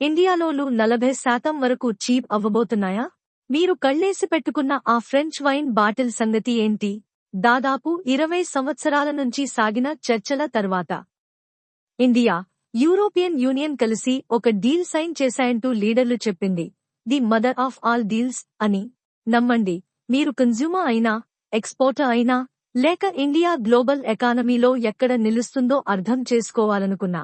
ఇండియాలోలు నలభై శాతం వరకు చీప్ అవ్వబోతున్నాయా? మీరు కళ్ళేసి పెట్టుకున్న ఆ ఫ్రెంచ్ వైన్ బాటిల్ సంగతి ఏంటి? దాదాపు ఇరవై సంవత్సరాల నుంచి సాగిన చర్చల తర్వాత. ఇండియా యూరోపియన్ యూనియన్ కలిసి ఒక డీల్ సైన్ చేశాయంటూ లీడర్లు చెప్పింది. The mother of all deals అని. నమ్మండి మీరు కన్జ్యూమర్ అయినా ఎక్స్పోర్టర్ అయినా లేక ఇండియా గ్లోబల్ ఎకానమీలో ఎక్కడ నిలుస్తుందో అర్థం చేసుకోవాలనుకున్నా.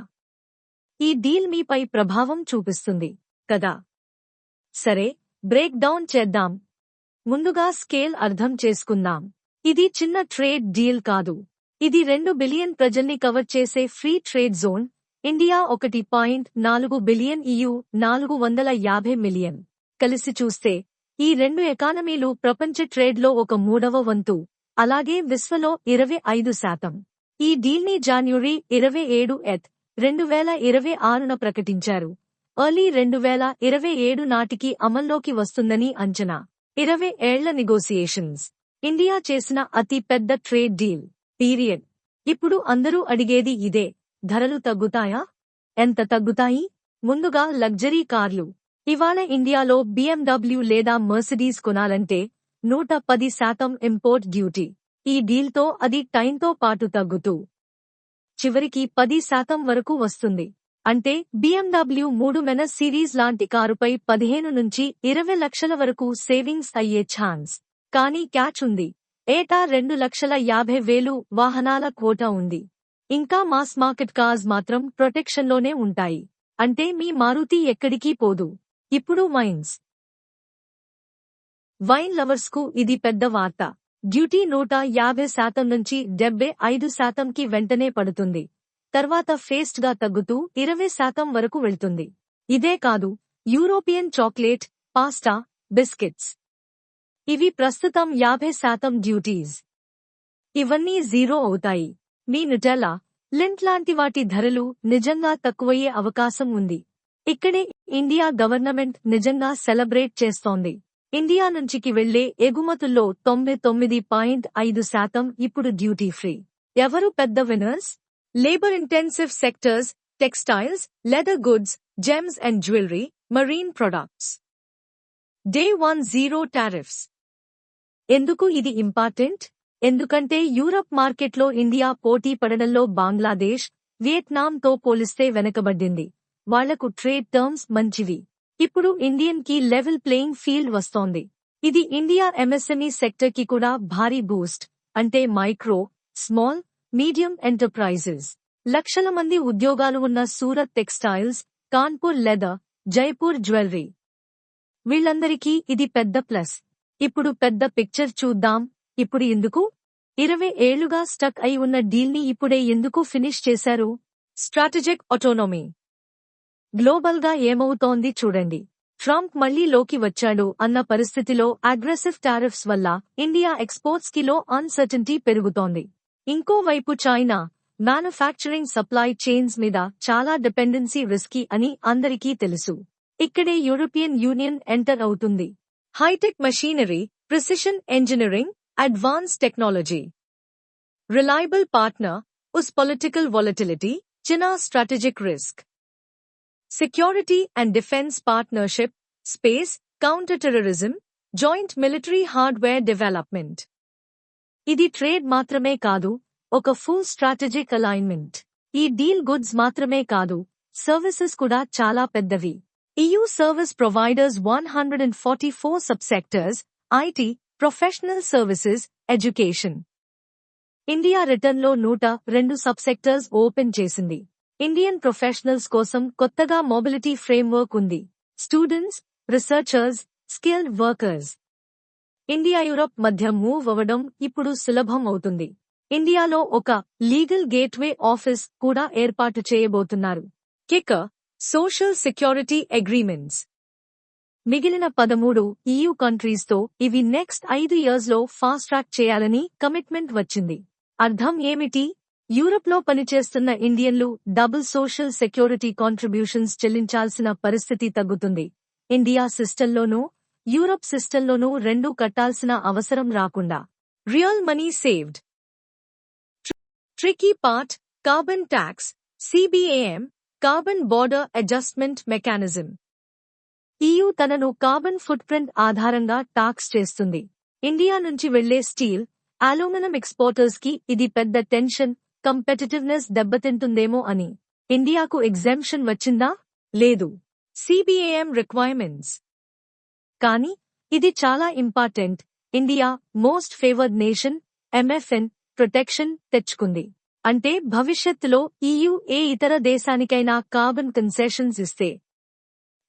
ఈ డీల్ మీపై ప్రభావం చూపిస్తుంది. కదా? సరే బ్రేక్ డౌన్ చేద్దాం. ముందుగా స్కేల్ అర్థం చేసుకుందాం. ఇది చిన్న ట్రేడ్ డీల్ కాదు. ఇది రెండు బిలియన్ ప్రజల్ని కవర్ చేసే ఫ్రీ ట్రేడ్ జోన్. ఇండియా ఒకటి పాయింట్ నాలుగు బిలియన్ ఇయు నాలుగు వందల యాభై మిలియన్. కలిసి చూస్తే ఈ రెండు ఎకానమీలు ప్రపంచ ట్రేడ్లో ఒక మూడవ వంతు అలాగే విశ్వలో ఇరవై ఐదు శాతం. ఈ డీల్ని జాన్యురి ఇరవై ఏడు ఎత్. రెండు వేల ఇరవై ఆరున ప్రకటించారు. ఎర్లీ రెండు వేల ఇరవై ఏడు నాటికి అమల్లోకి వస్తుందని అంచనా. ఇరవై ఏళ్ళ నెగోసియేషన్స్ ఇండియా చేసిన అతి పెద్ద ట్రేడ్ డీల్. పీరియడ్. ఇప్పుడు అందరూ అడిగేది ఇదే. ధరలు తగ్గుతాయా? ఎంత తగ్గుతాయి? ముందుగా లగ్జరీ కార్లు. ఇవాళ ఇండియాలో బీఎండబ్ల్యూ లేదా మర్సిడీస్ కొనాలంటే నూట పది శాతం ఇంపోర్ట్ డ్యూటీ. ఈ డీల్తో అది టైంతో పాటు తగ్గుతూ చివరికి పది శాతం వరకు వస్తుంది. అంటే BMW మూడు మెన సిరీస్ లాంటి కారుపై పదిహేను నుంచి ఇరవై లక్షల వరకు సేవింగ్స్ అయ్యే ఛాన్స్. కానీ క్యాచ్ ఉంది. ఏటా రెండు లక్షల యాభై వేలు వాహనాల కోటా ఉంది. ఇంకా మాస్ మార్కెట్ కార్స్ మాత్రం ప్రొటెక్షన్లోనే ఉంటాయి. అంటే మీ మారుతి ఎక్కడికి పోదు. ఇప్పుడు వైన్స్. వైన్ లవర్స్కు ఇది పెద్ద వార్త. డ్యూటీ నూట యాభై శాతం నుంచి డెబ్బై ఐదు శాతంకి వెంటనే పడుతుంది. తర్వాత ఫేస్ట్గా తగ్గుతూ ఇరవై శాతం వరకు వెళ్తుంది. ఇదే కాదు యూరోపియన్ చాక్లెట్ పాస్టా బిస్కెట్స్. ఇవి ప్రస్తుతం యాభై శాతం డ్యూటీస్. ఇవన్నీ జీరో అవుతాయి. మీ నుటెలా లింట్ లాంటి వాటి ధరలు నిజంగా తక్కువయ్యే అవకాశం ఉంది. ఇక్కడే ఇండియా గవర్నమెంట్ నిజంగా సెలబ్రేట్ చేస్తోంది. ఇండియా నుంచికి వెళ్ళే ఎగుమతుల్లో తొంభై తొమ్మిది పాయింట్ ఐదు శాతం ఇప్పుడు డ్యూటీ ఫ్రీ. ఎవరు పెద్ద winners labour intensive sectors textiles leather goods gems and jewellery marine products. Day one zero tariffs. ఎందుకు ఇది ఇంపార్టెంట్? ఎందుకంటే యూరప్ మార్కెట్లో ఇండియా పోటీ పడడంలో బంగ్లాదేశ్ వియత్నాంతో పోలిస్తే వెనకబడ్డింది వాళ్ళకు ట్రేడ్ టర్మ్స్ మంచివి. ఇప్పుడు ఇండియన్కి లెవెల్ ప్లేయింగ్ ఫీల్డ్ వస్తోంది. ఇది ఇండియా ఎంఎస్ఎంఈ సెక్టర్కి కూడా భారీ బూస్ట్ అంటే మైక్రో స్మాల్ మీడియం ఎంటర్ప్రైజెస్. లక్షల మంది ఉద్యోగాలు ఉన్న Surat textiles Kanpur leather Jaipur jewellery. వీళ్ళందరికీ ఇది పెద్ద ప్లస్. ఇప్పుడు పెద్ద పిక్చర్ చూద్దాం. ఇప్పుడు ఎందుకు? ఇరవై ఏళ్ళుగా స్టక్ అయి ఉన్న డీల్ని ఇప్పుడే ఎందుకు ఫినిష్ చేశారు? Strategic autonomy. గ్లోబల్గా ఏమవుతోంది చూడండి. ట్రంప్ మళ్ళీ లోకి వచ్చాడు అన్న పరిస్థితిలో అగ్రెసివ్ టారిఫ్స్ వల్ల ఇండియా ఎక్స్పోర్ట్స్ కిలో అన్సర్టనిటీ పెరుగుతోంది. ఇంకోవైపు చైనా మ్యానుఫ్యాక్చరింగ్ సప్లై చైన్స్ మీద చాలా డిపెండెన్సీ రిస్కీ అని అందరికీ తెలుసు. ఇక్కడే యూరోపియన్ యూనియన్ ఎంటర్ అవుతుంది. Hi-tech machinery precision engineering advance technology reliable partner US political volatility China strategic risk security and defense partnership, space, counterterrorism, joint military hardware development. ఇది trade మాత్రమే కాదు ఒక ఫుల్ స్ట్రాటజిక్ అలైన్మెంట్ ఈ deal goods మాత్రమే కాదు services కూడా చాలా పెద్దవి. EU service providers one hundred and forty four subsectors IT professional services education India రిటర్న్లో నూట రెండు సబ్సెక్టర్స్ ఓపెన్ చేసింది. ఇండియన్ ప్రొఫెషనల్స్ కోసం కొత్తగా మొబిలిటీ ఫ్రేమ్వర్క్ ఉంది students researchers skilled workers India Europe మధ్య మూవ్ అవ్వడం ఇప్పుడు సులభం అవుతుంది ఇండియాలో ఒక లీగల్ గేట్వే ఆఫీస్ కూడా ఏర్పాటు చేయబోతున్నారు కిక్ సోషల్ సెక్యూరిటీ అగ్రీమెంట్స్ మిగిలిన పదమూడు ఈయూ కంట్రీస్తో ఇవి నెక్స్ట్ ఐదు ఇయర్స్లో ఫాస్ట్ ట్రాక్ చేయాలని కమిట్మెంట్ వచ్చింది అర్థం ఏమిటి యూరప్లో పనిచేస్తున్న ఇండియన్లు డబుల్ సోషల్ సెక్యూరిటీ కాంట్రిబ్యూషన్స్ చెల్లించాల్సిన పరిస్థితి తగ్గుతుంది. ఇండియా సిస్టంలోనూ యూరప్ సిస్టంలోనూ రెండూ కట్టాల్సిన అవసరం రాకుండా. Real money saved. Tricky part carbon tax CBAM carbon border adjustment mechanism. EU తనను కార్బన్ ఫుట్ప్రింట్ ఆధారంగా టాక్స్ చేస్తుంది. ఇండియా నుంచి వెళ్ళే స్టీల్ అలూమినం ఎక్స్పోర్టర్స్కి ఇది పెద్ద టెన్షన్ కంపెటిటివ్నెస్ దెబ్బతింటుందేమో అని. ఇండియాకు ఎగ్జామ్షన్ వచ్చిందా? లేదు. సిబిఏఎం రిక్వైర్మెంట్స్ కానీ ఇది చాలా important India most favoured nation MFN protection తెచ్చుకుంది. అంటే భవిష్యత్తులో ఈయూ ఏ ఇతర దేశానికైనా కార్బన్ కన్సెషన్స్ ఇస్తే.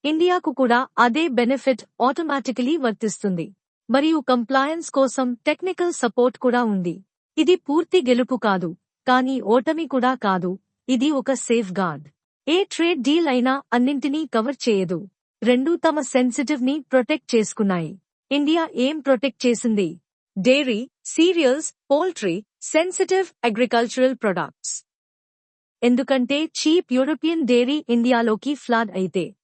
ఇండియాకు కూడా అదే బెనిఫిట్ ఆటోమేటికలీ వర్తిస్తుంది. మరియు కంప్లయన్స్ కోసం టెక్నికల్ సపోర్ట్ కూడా ఉంది. ఇది పూర్తి గెలుపు కాదు. కానీ ఓటమి కూడా కాదు. ఇది ఒక సేఫ్ గార్డ్. ఏ ట్రేడ్ డీల్ అయినా అన్నింటినీ కవర్ చేయదు. రెండూ తమ సెన్సిటివ్ని ప్రొటెక్ట్ చేసుకున్నాయి. ఇండియా ఏం ప్రొటెక్ట్ చేసింది? Dairy cereals poultry sensitive agricultural products. ఎందుకంటే చీప్ యూరోపియన్ డైరీ ఇండియాలోకి ఫ్లాడ్ అయితే.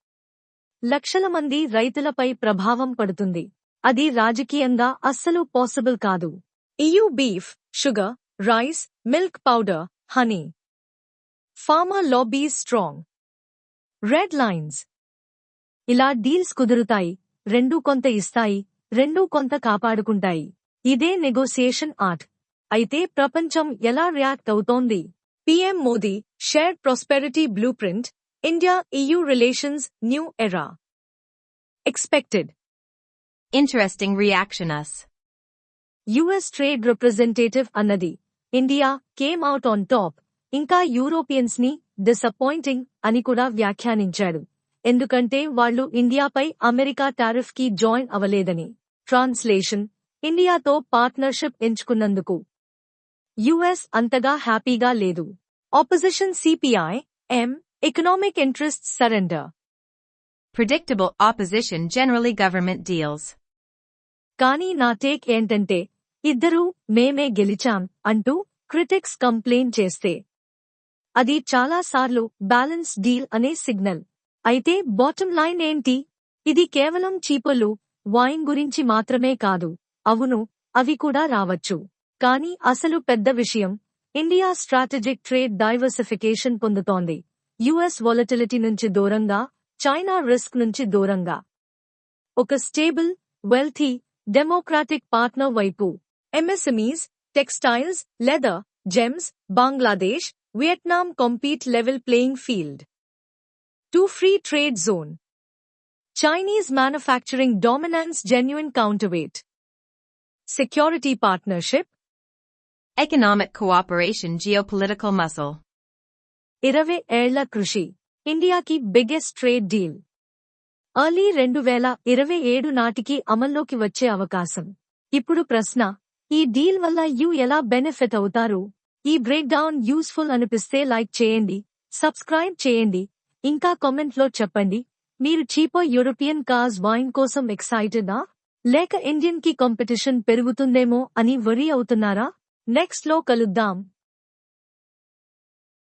లక్షల మంది రైతులపై ప్రభావం పడుతుంది. అది రాజకీయంగా అస్సలు పాసిబుల్ కాదు. EU beef sugar rice milk powder honey farmer lobbies strong red lines ఇలా డీల్స్ కుదురుతాయి రెండూ కొంత ఇస్తాయి రెండూ కొంత కాపాడుకుంటాయి. ఇదే నెగోసియేషన్ ఆర్ట్ అయితే ప్రపంచం ఎలా రియాక్ట్ అవుతోంది? PM Modi share prosperity blueprint India EU relations new era expected Interesting reaction us. US trade representative అన్నది. India came out on top ఇంకా యూరోపియన్స్ని డిసప్పాయింటింగ్ అని కూడా వ్యాఖ్యానించాడు. ఎందుకంటే వాళ్ళు ఇండియాపై అమెరికా టారిఫ్కి జాయిన్ అవలేదని ట్రాన్స్లేషన్ ఇండియాతో పార్ట్నర్షిప్ ఎంచుకున్నందుకు. యుఎస్ అంతగా హ్యాపీగా లేదు. Opposition CPI M economic interest surrender Predictable opposition generally government deals. కానీ నా టేక్ ఏంటంటే ఇద్దరూ మేమే గెలిచాం అంటూ క్రిటిక్స్ కంప్లైంట్ చేస్తే. అది చాలాసార్లు బ్యాలెన్స్ డీల్ అనే సిగ్నల్. అయితే బాటం లైన్ ఏంటి? ఇది కేవలం చీపలు వైన్ గురించి మాత్రమే కాదు. అవును అవి కూడా రావచ్చు. కానీ అసలు పెద్ద విషయం ఇండియా స్ట్రాటజిక్ ట్రేడ్ డైవర్సిఫికేషన్ పొందుతోంది. యుఎస్ వొలటిలిటీ నుంచి దూరంగా చైనా రిస్క్ నుంచి దూరంగా. ఒక స్టేబుల్ వెల్తీ డెమోక్రాటిక్ పార్ట్నర్ వైపు. MSMEs textiles leather gems Bangladesh Vietnam compete level playing field to free trade zone Chinese manufacturing dominance genuine counterweight security partnership Economic cooperation geopolitical muscle. ఇరవై ఏళ్ల కృషి ఇండియాకి biggest trade deal early రెండు వేల ఇరవై ఏడు నాటికి అమల్లోకి వచ్చే అవకాశం ఇప్పుడు ప్రశ్న ఈ డీల్ వల్ల యూ ఎలా బెనిఫిట్ అవుతారు? ఈ బ్రేక్ డౌన్ యూస్ఫుల్ అనిపిస్తే లైక్ చేయండి సబ్స్క్రైబ్ చేయండి ఇంకా కామెంట్లో చెప్పండి. మీరు చీపో యూరోపియన్ కార్స్ వైన్ కోసం ఎక్సైటెడా? లేక ఇండియన్కి కాంపిటీషన్ పెరుగుతుందేమో అని వరీ అవుతున్నారా? నెక్స్ట్లో కలుద్దాం.